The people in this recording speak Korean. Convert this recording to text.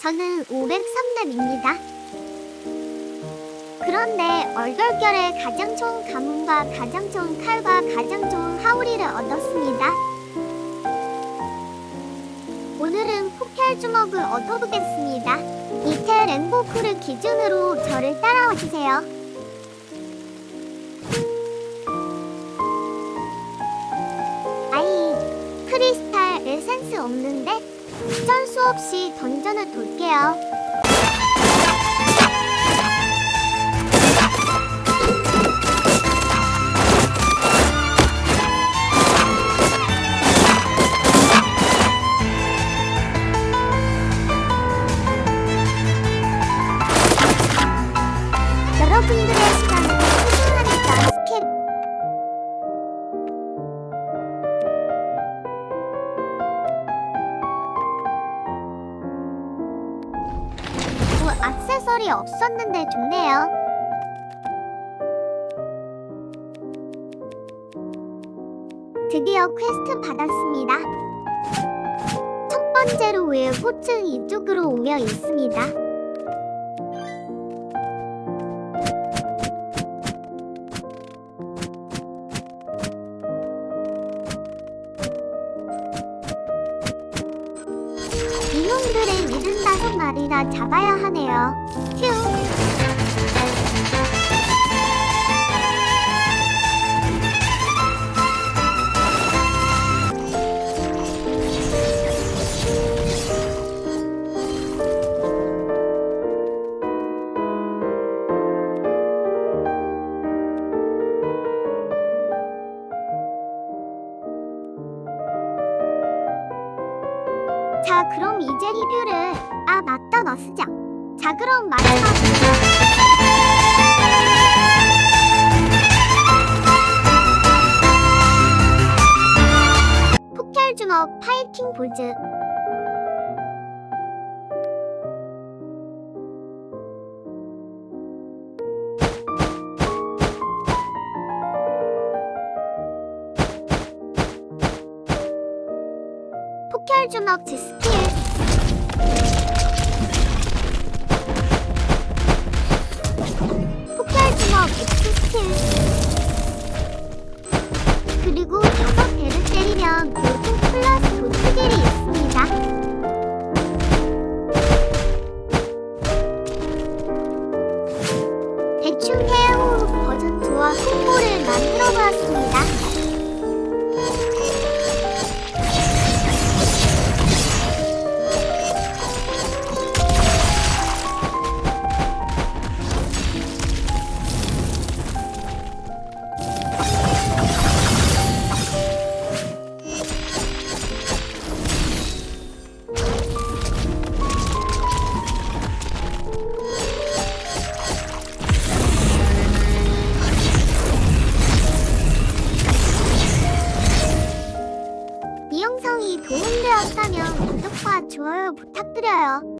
저는 503렙입니다. 그런데 얼떨결에 가장 좋은 가문과 가장 좋은 칼과 가장 좋은 하우리를 얻었습니다. 오늘은 폭혈 주먹을 얻어보겠습니다. 밑에 랭보크를 기준으로 저를 따라와 주세요. 아이, 크리스탈 에센스 없는데? 전수 없이 던전을 돌게요. 액세서리 없었는데 좋네요. 드디어 퀘스트 받았습니다. 첫 번째로 왜 꽃은 이쪽으로 오며 있습니다. 이놈들의 75마리나 잡아야 하네요. 자, 그럼 이제 리뷰를 아 맞다 너 쓰자. 자, 그럼 마지막 파이팅 볼즈. 폭혈 주먹 제 스킬. 도움되었다면 구독과 좋아요 부탁드려요.